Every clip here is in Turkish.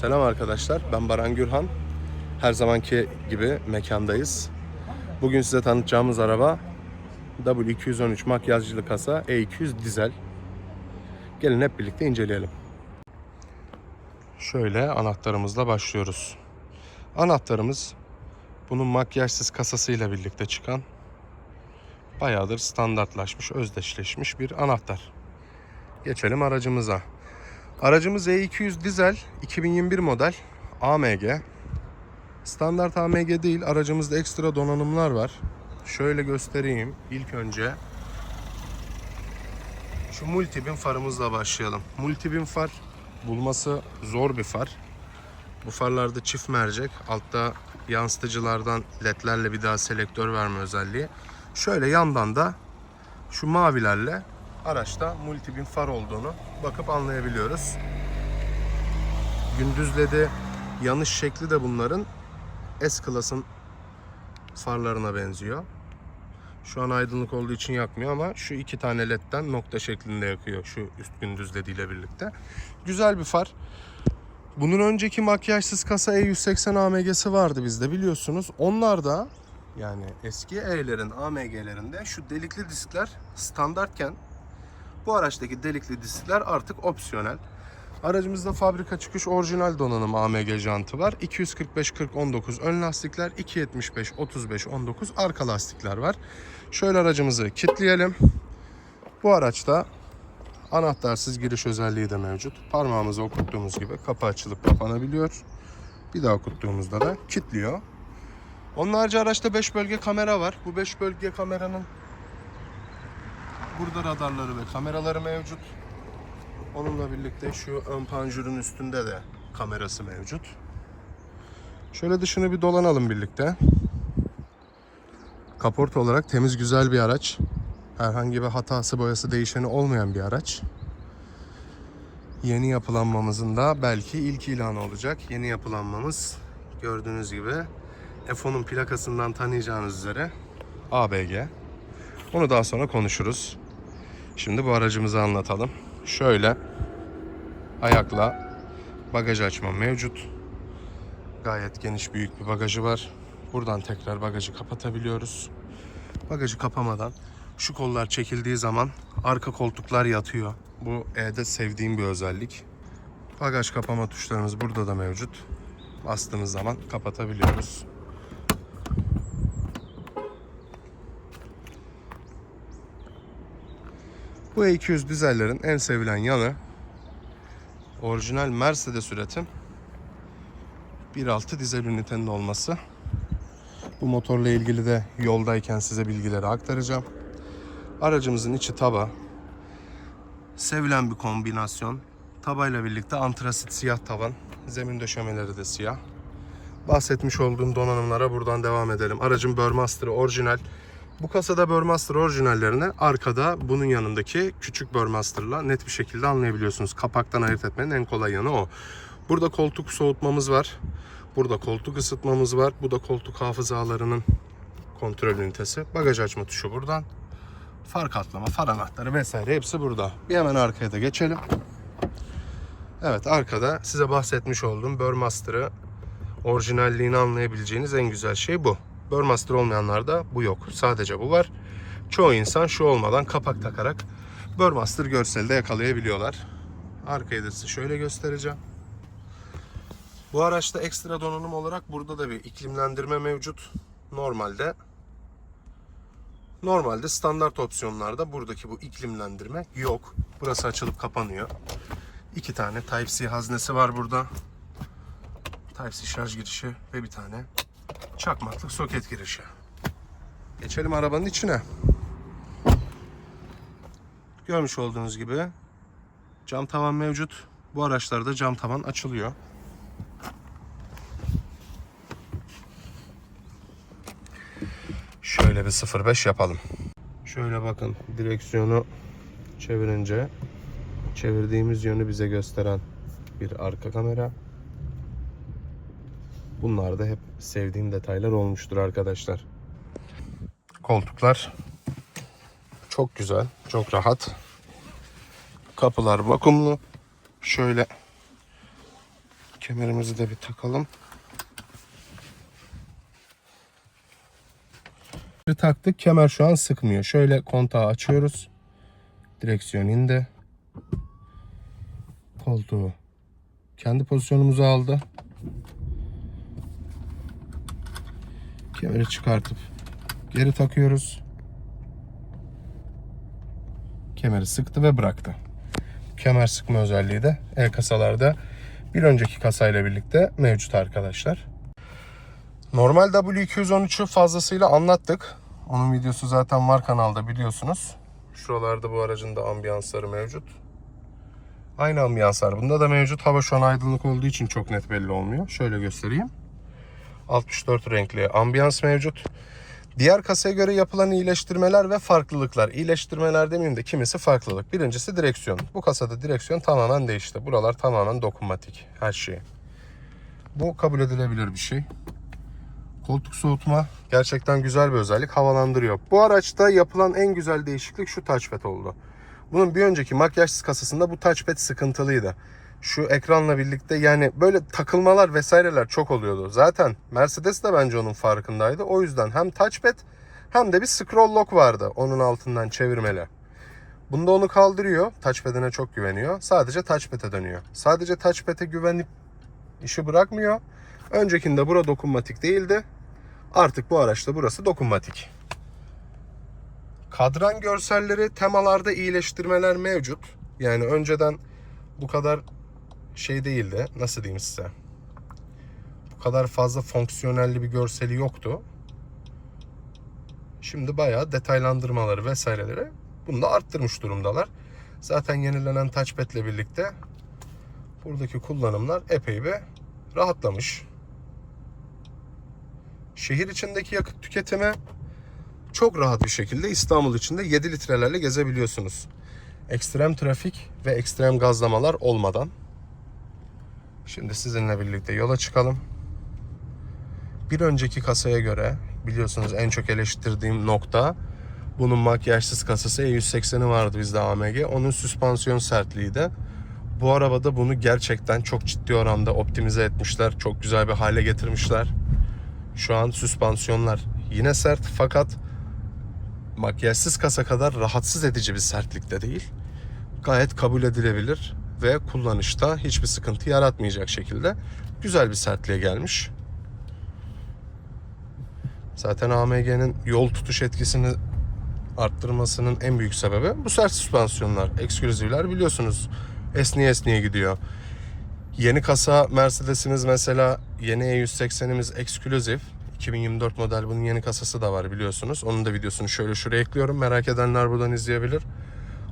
Selam arkadaşlar, ben Baran Gürhan. Her zamanki gibi mekandayız. Bugün size tanıtacağımız araba W213 makyajlı kasa E200 dizel. Gelin hep birlikte inceleyelim. Şöyle anahtarımızla başlıyoruz. Anahtarımız bunun makyajsız kasasıyla birlikte çıkan bayağıdır standartlaşmış, özdeşleşmiş bir anahtar. Geçelim aracımıza. Aracımız E200 dizel 2021 model AMG. Standart AMG değil, aracımızda ekstra donanımlar var. Şöyle göstereyim. İlk önce şu multibin farımızla başlayalım. Multibin far bulması zor bir far. Bu farlarda çift mercek, altta yansıtıcılardan ledlerle bir daha selektör verme özelliği. Şöyle yandan da şu mavilerle araçta multibin far olduğunu bakıp anlayabiliyoruz. Gündüz ledi yanış şekli de bunların S-Class'ın farlarına benziyor. Şu an aydınlık olduğu için yakmıyor ama şu iki tane ledden nokta şeklinde yakıyor şu üst gündüz lediyle birlikte. Güzel bir far. Bunun önceki makyajsız kasa E180 AMG'si vardı bizde biliyorsunuz. Onlar da yani eski E'lerin AMG'lerinde şu delikli diskler standartken bu araçtaki delikli diskler artık opsiyonel. Aracımızda fabrika çıkış orijinal donanım AMG jantı var. 245 40 19 ön lastikler, 275 35 19 arka lastikler var. Şöyle aracımızı kilitleyelim. Bu araçta anahtarsız giriş özelliği de mevcut. Parmağımızı okuttuğumuz gibi kapı açılıp kapanabiliyor. Bir daha okuttuğumuzda da kilitliyor. Onun harici araçta 5 bölge kamera var. Bu 5 bölge kameranın burada radarları ve kameraları mevcut. Onunla birlikte şu ön panjurun üstünde de kamerası mevcut. Şöyle dışını bir dolanalım birlikte. Kaporta olarak temiz güzel bir araç. Herhangi bir hatası boyası değişeni olmayan bir araç. Yeni yapılanmamızın da belki ilk ilanı olacak. Yeni yapılanmamız gördüğünüz gibi F10'un plakasından tanıyacağınız üzere ABG. Onu daha sonra konuşuruz. Şimdi bu aracımızı anlatalım. Şöyle ayakla bagaj açma mevcut. Gayet geniş büyük bir bagajı var. Buradan tekrar bagajı kapatabiliyoruz. Bagajı kapamadan şu kollar çekildiği zaman arka koltuklar yatıyor. Bu E'de sevdiğim bir özellik. Bagaj kapama tuşlarımız burada da mevcut. Bastığımız zaman kapatabiliyoruz. Bu E200 dizellerin en sevilen yanı orijinal Mercedes üretim 1.6 dizel ünitenin olması. Bu motorla ilgili de yoldayken size bilgileri aktaracağım. Aracımızın içi taba. Sevilen bir kombinasyon. Tabayla birlikte antrasit siyah tavan. Zemin döşemeleri de siyah. Bahsetmiş olduğum donanımlara buradan devam edelim. Aracın Burmaster'ı orijinal. Bu kasada Burmaster orijinallerini arkada bunun yanındaki küçük Burmaster'la net bir şekilde anlayabiliyorsunuz. Kapaktan ayırt etmenin en kolay yanı o. Burada koltuk soğutmamız var. Burada koltuk ısıtmamız var. Bu da koltuk hafızalarının kontrol ünitesi. Bagaj açma tuşu buradan. Far katlama, far anahtarı vesaire hepsi burada. Bir hemen arkaya da geçelim. Evet arkada size bahsetmiş olduğum Burmaster'ı orijinalliğini anlayabileceğiniz en güzel şey bu. Burmaster olmayanlarda bu yok. Sadece bu var. Çoğu insan şu olmadan kapak takarak Burmaster görseli de yakalayabiliyorlar. Arkayı da size şöyle göstereceğim. Bu araçta ekstra donanım olarak burada da bir iklimlendirme mevcut. Normalde normalde standart opsiyonlarda buradaki bu iklimlendirme yok. Burası açılıp kapanıyor. İki tane Type-C haznesi var burada. Type-C şarj girişi ve bir tane çakmaklık soket girişi. Geçelim arabanın içine. Görmüş olduğunuz gibi cam tavan mevcut. Bu araçlarda cam tavan açılıyor. Şöyle bir 0.5 yapalım. Şöyle bakın direksiyonu çevirince çevirdiğimiz yönü bize gösteren bir arka kamera. Bunlar da hep sevdiğim detaylar olmuştur arkadaşlar. Koltuklar çok güzel, çok rahat. Kapılar vakumlu. Şöyle Kemerimizi de bir takalım. Taktık. Kemer şu an sıkmıyor. Şöyle kontağı açıyoruz. Direksiyon indi. Koltuğu kendi pozisyonumuzu aldı. Kemeri çıkartıp geri takıyoruz. Kemeri sıktı ve bıraktı. Kemer sıkma özelliği de el kasalarda bir önceki kasayla birlikte mevcut arkadaşlar. Normal W213'ü fazlasıyla anlattık. Onun videosu zaten var kanalda biliyorsunuz. Şuralarda bu aracın da ambiyansları mevcut. Aynı ambiyanslar bunda da mevcut. Hava şu an aydınlık olduğu için çok net belli olmuyor. Şöyle göstereyim. 64 renkli ambiyans mevcut. Diğer kasaya göre yapılan iyileştirmeler ve farklılıklar. İyileştirmeler demeyeyim de kimisi farklılık. Birincisi direksiyon. Bu kasada direksiyon tamamen değişti. Buralar tamamen dokunmatik. Her şey. Bu kabul edilebilir bir şey. Koltuk soğutma gerçekten güzel bir özellik. Havalandırıyor. Bu araçta yapılan en güzel değişiklik şu touchpad oldu. Bunun bir önceki makyajsız kasasında bu touchpad sıkıntılıydı. Şu ekranla birlikte yani böyle takılmalar vesaireler çok oluyordu. Zaten Mercedes de bence onun farkındaydı. O yüzden hem touchpad hem de bir scroll lock vardı onun altından çevirmeli. Bunda onu kaldırıyor. Touchpad'ine çok güveniyor. Sadece touchpad'e dönüyor. Sadece touchpad'e güvenip işi bırakmıyor. Öncekinde bura dokunmatik değildi. Artık bu araçta burası dokunmatik. Kadran görselleri temalarda iyileştirmeler mevcut. Yani önceden bu kadar şey değildi. Nasıl diyeyim size? Bu kadar fazla fonksiyonelli bir görseli yoktu. Şimdi bayağı detaylandırmaları vesaireleri bunu da arttırmış durumdalar. Zaten yenilenen touchpad ile birlikte buradaki kullanımlar epey bir rahatlamış. Şehir içindeki yakıt tüketimi çok rahat bir şekilde İstanbul içinde 7 litrelerle gezebiliyorsunuz. Ekstrem trafik ve ekstrem gazlamalar olmadan. Şimdi sizinle birlikte yola çıkalım. Bir önceki kasaya göre biliyorsunuz en çok eleştirdiğim nokta bunun makyajsız kasası E180'i vardı bizde AMG. Onun süspansiyon sertliğiydi. Bu arabada bunu gerçekten çok ciddi oranda optimize etmişler. Çok güzel bir hale getirmişler. Şu an süspansiyonlar yine sert fakat makyajsız kasa kadar rahatsız edici bir sertlikte değil. Gayet kabul edilebilir ve kullanışta hiçbir sıkıntı yaratmayacak şekilde güzel bir sertliğe gelmiş. Zaten AMG'nin yol tutuş etkisini arttırmasının en büyük sebebi bu sert süspansiyonlar. Ekskluzivler biliyorsunuz esniye esniye gidiyor. Yeni kasa Mercedes'iniz mesela yeni E180'imiz ekskluziv. 2024 model bunun yeni kasası da var biliyorsunuz. Onun da videosunu şöyle şuraya ekliyorum. Merak edenler buradan izleyebilir.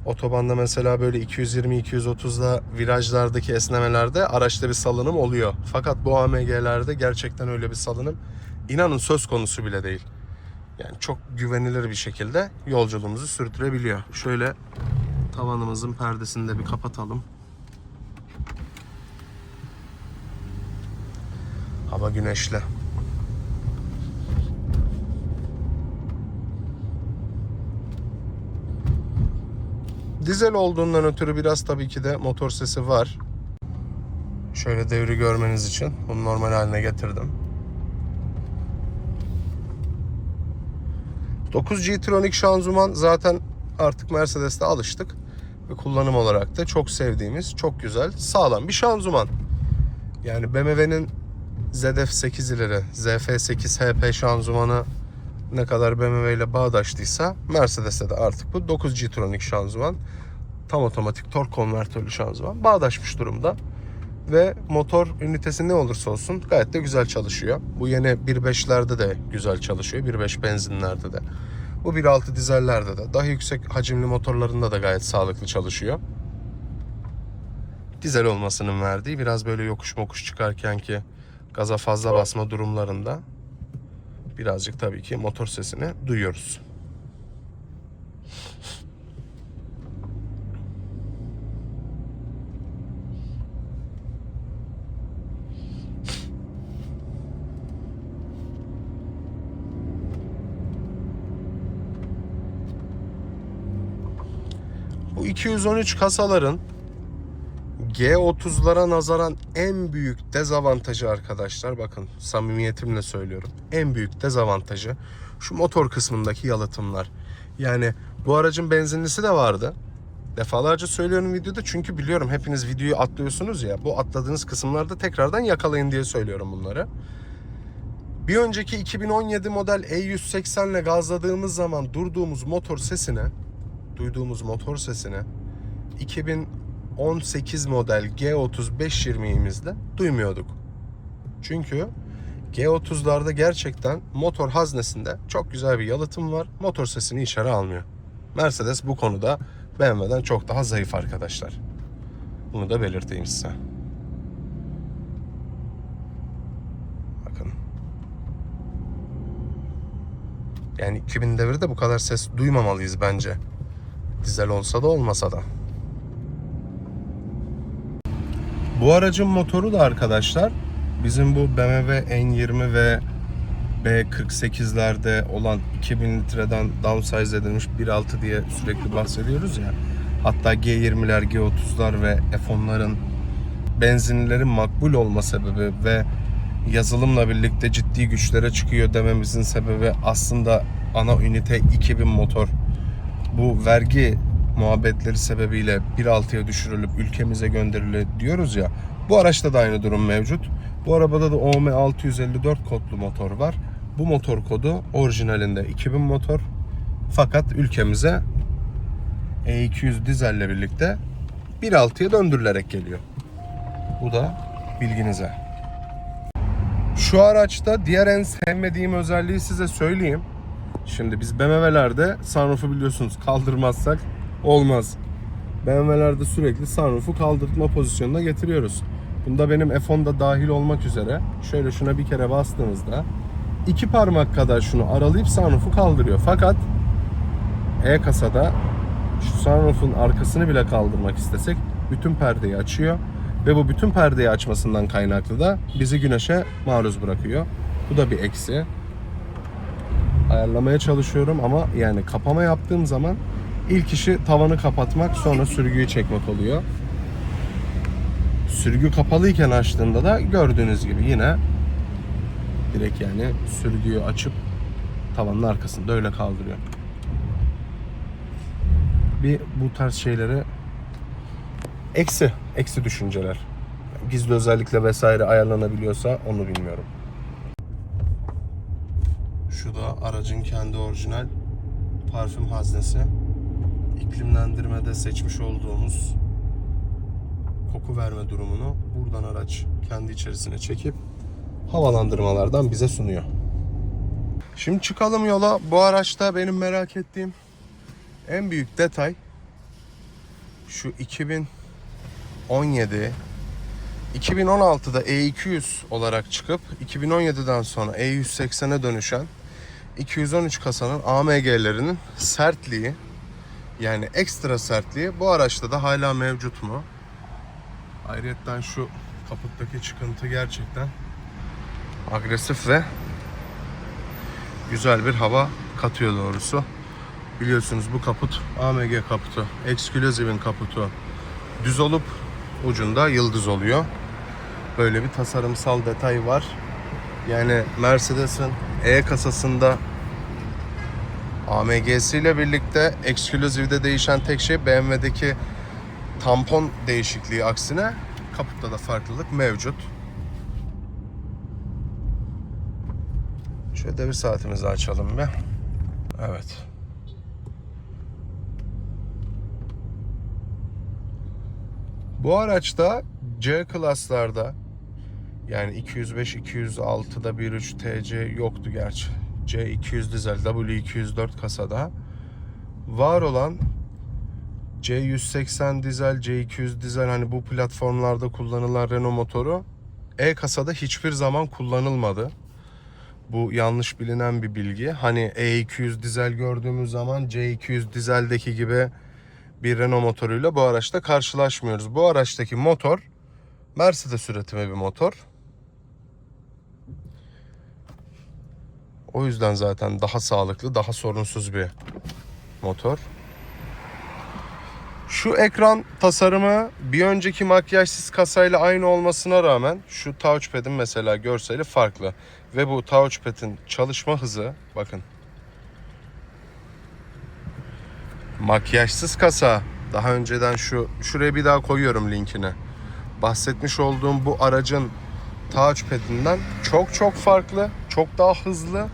Otobanda mesela böyle 220-230'da virajlardaki esnemelerde araçta bir salınım oluyor. Fakat bu AMG'lerde gerçekten öyle bir salınım inanın söz konusu bile değil. Yani çok güvenilir bir şekilde yolculuğumuzu sürdürebiliyor. Şöyle tavanımızın perdesini de bir kapatalım. Hava güneşli. Dizel olduğundan ötürü biraz tabii ki de motor sesi var. Şöyle devri görmeniz için bunu normal haline getirdim. 9G Tronic şanzıman zaten artık Mercedes'te alıştık. Ve kullanım olarak da çok sevdiğimiz, çok güzel, sağlam bir şanzıman. Yani BMW'nin ZF8 ileri, ZF8 HP şanzımanı ne kadar BMW ile bağdaştıysa Mercedes'te de artık bu 9G Tronic şanzıman tam otomatik tork konvertörlü şanzıman bağdaşmış durumda. Ve motor ünitesi ne olursa olsun gayet de güzel çalışıyor. Bu yeni 1.5'lerde de güzel çalışıyor. 1.5 benzinlerde de. Bu 1.6 dizellerde de. Daha yüksek hacimli motorlarında da gayet sağlıklı çalışıyor. Dizel olmasının verdiği biraz böyle yokuş mokuş çıkarken ki gaza fazla basma durumlarında birazcık tabii ki motor sesini duyuyoruz. Bu 213 kasaların G30'lara nazaran en büyük dezavantajı arkadaşlar bakın samimiyetimle söylüyorum. En büyük dezavantajı şu motor kısmındaki yalıtımlar. Yani bu aracın benzinlisi de vardı. Defalarca söylüyorum videoda çünkü biliyorum hepiniz videoyu atlıyorsunuz ya. Bu atladığınız kısımlarda tekrardan yakalayın diye söylüyorum bunları. Bir önceki 2017 model E180 ile gazladığımız zaman durduğumuz motor sesine, duyduğumuz motor sesine 2018 model G3520'imizde duymuyorduk. Çünkü G30'larda gerçekten motor haznesinde çok güzel bir yalıtım var. Motor sesini içeri almıyor. Mercedes bu konuda BMW'den çok daha zayıf arkadaşlar. Bunu da belirteyim size. Bakın. Yani 2000 devirde bu kadar ses duymamalıyız bence. Dizel olsa da olmasa da. Bu aracın motoru da arkadaşlar bizim bu BMW N20 ve B48'lerde olan 2000 litreden downsize edilmiş 1.6 diye sürekli bahsediyoruz ya. Hatta G20'ler, G30'lar ve F10'ların benzinlerin makbul olma sebebi ve yazılımla birlikte ciddi güçlere çıkıyor dememizin sebebi aslında ana ünite 2000 motor. Bu vergi muhabbetleri sebebiyle 1.6'ya düşürülüp ülkemize gönderiliyor diyoruz ya. Bu araçta da aynı durum mevcut. Bu arabada da OM 654 kodlu motor var. Bu motor kodu orijinalinde 2000 motor. Fakat ülkemize E200 dizelle birlikte 1.6'ya döndürülerek geliyor. Bu da bilginize. Şu araçta diğer en sevmediğim özelliği size söyleyeyim. Şimdi biz BMW'lerde sunroof'u biliyorsunuz kaldırmazsak olmaz. BMW'lerde sürekli sunroof'u kaldırtma pozisyonuna getiriyoruz. Bunda benim F10'da dahil olmak üzere şöyle şuna bir kere bastığınızda iki parmak kadar şunu aralayıp sunroof'u kaldırıyor. Fakat E-kasada şu sunroof'un arkasını bile kaldırmak istesek bütün perdeyi açıyor ve bu bütün perdeyi açmasından kaynaklı da bizi güneşe maruz bırakıyor. Bu da bir eksi. Ayarlamaya çalışıyorum ama yani kapama yaptığım zaman ilk işi tavanı kapatmak sonra sürgüyü çekmek oluyor. Sürgü kapalıyken açtığında da gördüğünüz gibi yine direkt yani sürgüyü açıp tavanın arkasında öyle kaldırıyor. Bir bu tarz şeyleri eksi, eksi düşünceler. Gizli özellikle vesaire ayarlanabiliyorsa onu bilmiyorum. Şu da aracın kendi orijinal parfüm haznesi. İklimlendirmede seçmiş olduğumuz koku verme durumunu buradan araç kendi içerisine çekip havalandırmalardan bize sunuyor. Şimdi çıkalım yola. Bu araçta benim merak ettiğim en büyük detay şu 2017 2016'da E200 olarak çıkıp 2017'den sonra E180'e dönüşen 213 kasanın AMG'lerinin sertliği yani ekstra sertliği bu araçta da hala mevcut mu? Ayrıca şu kaputtaki çıkıntı gerçekten agresif ve güzel bir hava katıyor doğrusu. Biliyorsunuz bu kaput AMG kaputu. Exclusive'in kaputu. Düz olup ucunda yıldız oluyor. Böyle bir tasarımsal detay var. Yani Mercedes'in E kasasında AMG'si ile birlikte Exclusive'de değişen tek şey BMW'deki tampon değişikliği aksine kaputta da farklılık mevcut. Şöyle devir saatimizi açalım bir. Evet. Bu araçta C klaslarda yani 205 206'da 1.3 TC yoktu gerçi. C200 dizel W204 kasada var olan C180 dizel, C200 dizel hani bu platformlarda kullanılan Renault motoru E kasada hiçbir zaman kullanılmadı. Bu yanlış bilinen bir bilgi. Hani E200 dizel gördüğümüz zaman C200 dizeldeki gibi bir Renault motoruyla bu araçta karşılaşmıyoruz. Bu araçtaki motor Mercedes üretimi bir motor. O yüzden zaten daha sağlıklı, daha sorunsuz bir motor. Şu ekran tasarımı bir önceki makyajsız kasayla aynı olmasına rağmen şu touchpad'in mesela görseli farklı. Ve bu touchpad'in çalışma hızı bakın. Makyajsız kasa daha önceden şu şuraya bir daha koyuyorum linkini. Bahsetmiş olduğum bu aracın touchpad'inden çok çok farklı, çok daha hızlı,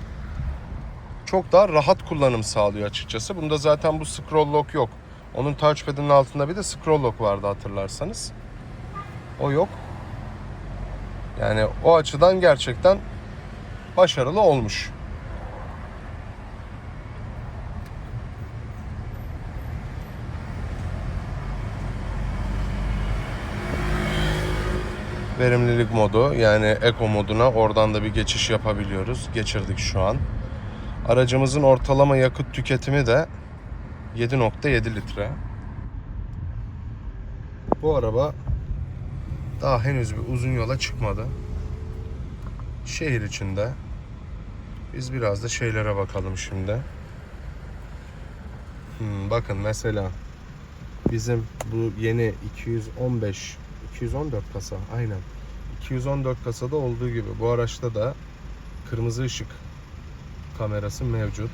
çok daha rahat kullanım sağlıyor açıkçası. Bunda zaten bu scroll lock yok. Onun touchpad'inin altında bir de scroll lock vardı hatırlarsanız. O yok. Yani o açıdan gerçekten başarılı olmuş. Verimlilik modu yani Eco moduna oradan da bir geçiş yapabiliyoruz. Geçirdik şu an. Aracımızın ortalama yakıt tüketimi de 7.7 litre. Bu araba daha henüz bir uzun yola çıkmadı. Şehir içinde. Biz biraz da şeylere bakalım şimdi. Hmm, bakın mesela bizim bu yeni 215 214 kasa aynen. 214 kasada olduğu gibi bu araçta da kırmızı ışık kamerası mevcut.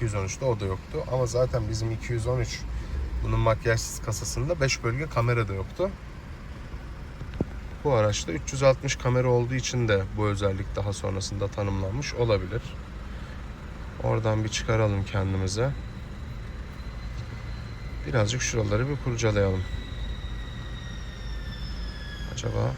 213'te o da yoktu ama zaten bizim 213 bunun makyajsız kasasında 5 bölge kamera da yoktu. Bu araçta 360 kamera olduğu için de bu özellik daha sonrasında tanımlanmış olabilir. Oradan bir çıkaralım kendimize. Birazcık şuraları bir kurcalayalım. Acaba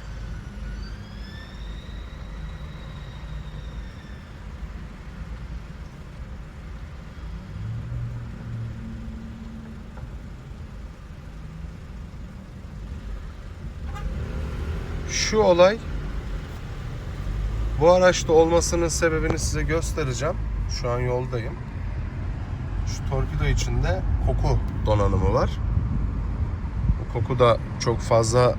şu olay bu araçta olmasının sebebini size göstereceğim. Şu an yoldayım. Şu torpido içinde koku donanımı var. Bu koku da çok fazla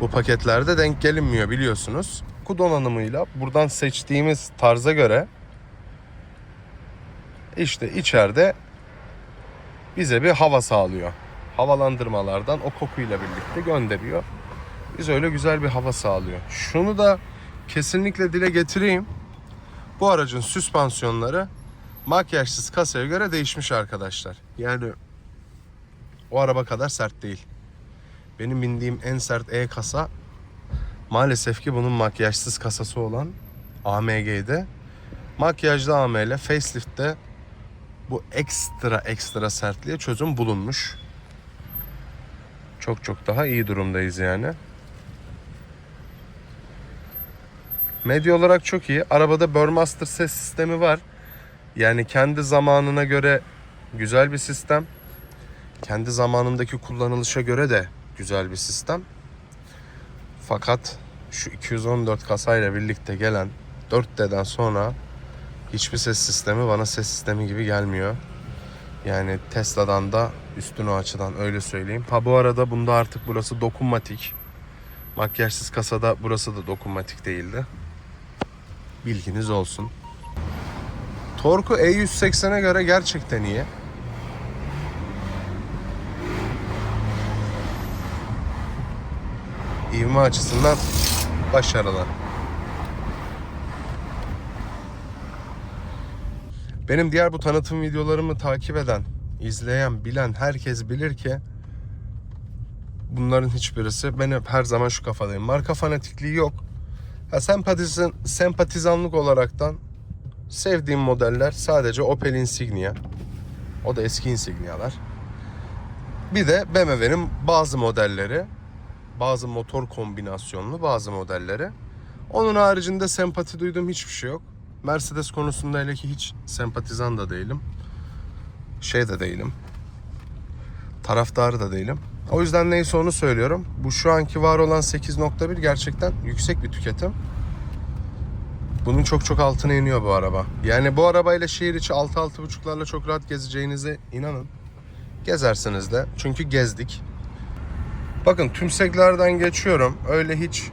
bu paketlerde denk gelinmiyor biliyorsunuz. Koku donanımıyla buradan seçtiğimiz tarza göre işte içeride bize bir hava sağlıyor. Havalandırmalardan o kokuyla birlikte gönderiyor. Biz öyle güzel bir hava sağlıyor. Şunu da kesinlikle dile getireyim. Bu aracın süspansiyonları makyajsız kasaya göre değişmiş arkadaşlar. Yani o araba kadar sert değil. Benim bindiğim en sert E kasa maalesef ki bunun makyajsız kasası olan AMG'de. Makyajlı AMG facelift'te bu ekstra ekstra sertliğe çözüm bulunmuş. Çok çok daha iyi durumdayız yani. Medya olarak çok iyi. Arabada Burmaster ses sistemi var. Yani kendi zamanına göre güzel bir sistem. Kendi zamanındaki kullanılışa göre de güzel bir sistem. Fakat şu 214 kasayla birlikte gelen 4D'den sonra hiçbir ses sistemi bana ses sistemi gibi gelmiyor. Yani Tesla'dan da üstün o açıdan öyle söyleyeyim. Ha bu arada bunda artık burası dokunmatik. Makyajsız kasada burası da dokunmatik değildi. Bilginiz olsun. Torku E180'e göre gerçekten iyi. İvme açısından başarılı. Benim diğer bu tanıtım videolarımı takip eden, izleyen, bilen herkes bilir ki bunların hiçbirisi ben hep her zaman şu kafadayım. Marka fanatikliği yok. Ha, sempatizan, sempatizanlık olaraktan sevdiğim modeller sadece Opel Insignia. O da eski Insignia'lar. Bir de BMW'nin bazı modelleri, bazı motor kombinasyonlu bazı modelleri. Onun haricinde sempati duyduğum hiçbir şey yok. Mercedes konusunda hele ki hiç sempatizan da değilim. Şey de değilim. Taraftarı da değilim. O yüzden neyse onu söylüyorum. Bu şu anki var olan 8.1 gerçekten yüksek bir tüketim. Bunun çok çok altına iniyor bu araba. Yani bu arabayla şehir içi 6-6.5'larla çok rahat gezeceğinize inanın. Gezersiniz de. Çünkü gezdik. Bakın tümseklerden geçiyorum. Öyle hiç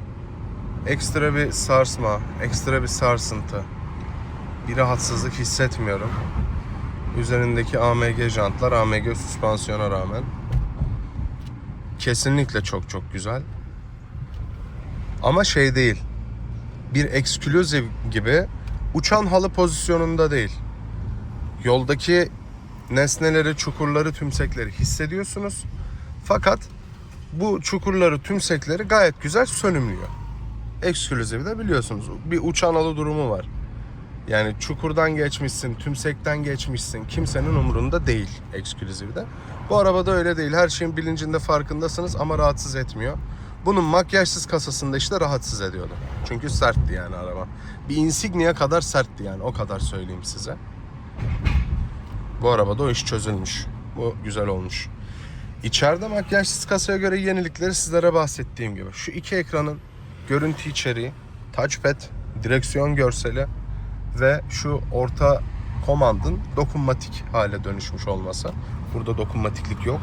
ekstra bir sarsma, ekstra bir sarsıntı, bir rahatsızlık hissetmiyorum. Üzerindeki AMG jantlar AMG süspansiyona rağmen kesinlikle çok çok güzel. Ama şey değil. Bir exclusive gibi uçan halı pozisyonunda değil. Yoldaki nesneleri, çukurları, tümsekleri hissediyorsunuz. Fakat bu çukurları, tümsekleri gayet güzel sönümlüyor. Exclusive de biliyorsunuz bir uçan halı durumu var. Yani çukurdan geçmişsin, tümsekten geçmişsin. Kimsenin umurunda değil Exclusive'de. Bu arabada öyle değil. Her şeyin bilincinde farkındasınız ama rahatsız etmiyor. Bunun makyajsız kasasında işte rahatsız ediyordu. Çünkü sertti yani araba. Bir Insignia kadar sertti yani o kadar söyleyeyim size. Bu arabada o iş çözülmüş. Bu güzel olmuş. İçeride makyajsız kasaya göre yenilikleri sizlere bahsettiğim gibi. Şu iki ekranın görüntü içeriği, touchpad, direksiyon görseli ve şu orta komandın dokunmatik hale dönüşmüş olması. Burada dokunmatiklik yok.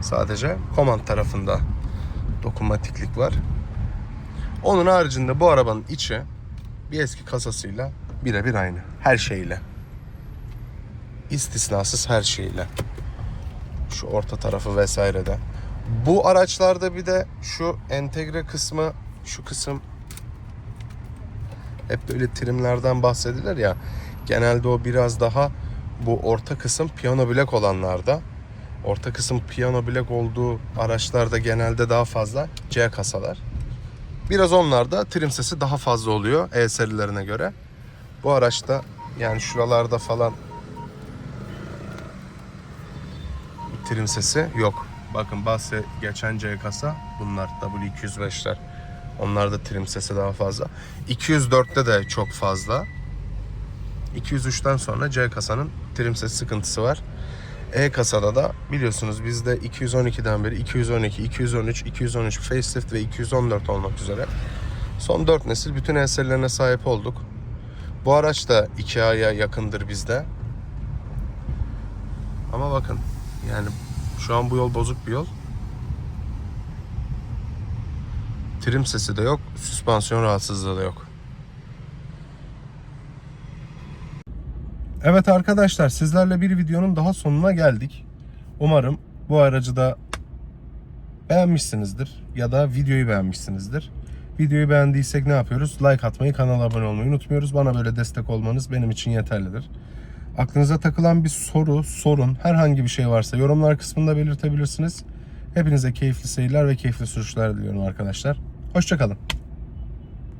Sadece komand tarafında dokunmatiklik var. Onun haricinde bu arabanın içi bir eski kasasıyla birebir aynı. Her şeyle. İstisnasız her şeyle. Şu orta tarafı vesaire de. Bu araçlarda bir de şu entegre kısmı, şu kısım hep böyle trimlerden bahsedilir ya. Genelde o biraz daha bu orta kısım piyano bilek olanlarda. Orta kısım piyano bilek olduğu araçlarda genelde daha fazla C kasalar. Biraz onlarda trim sesi daha fazla oluyor E serilerine göre. Bu araçta yani şuralarda falan trim sesi yok. Bakın bahse geçen C kasa bunlar W205'ler. Onlarda trim sesi daha fazla. 204'te de çok fazla. 203'ten sonra C kasanın trim sesi sıkıntısı var. E kasada da biliyorsunuz bizde 212'den beri 212, 213, 213 facelift ve 214 olmak üzere son 4 nesil bütün E sahip olduk. Bu araç da 2 aya yakındır bizde. Ama bakın yani şu an bu yol bozuk bir yol. Trim sesi de yok, süspansiyon rahatsızlığı da yok. Evet arkadaşlar sizlerle bir videonun daha sonuna geldik. Umarım bu aracı da beğenmişsinizdir ya da videoyu beğenmişsinizdir. Videoyu beğendiysek ne yapıyoruz? Like atmayı, kanala abone olmayı unutmuyoruz. Bana böyle destek olmanız benim için yeterlidir. Aklınıza takılan bir soru, sorun, herhangi bir şey varsa yorumlar kısmında belirtebilirsiniz. Hepinize keyifli seyirler ve keyifli sürüşler diliyorum arkadaşlar. Hoşçakalın.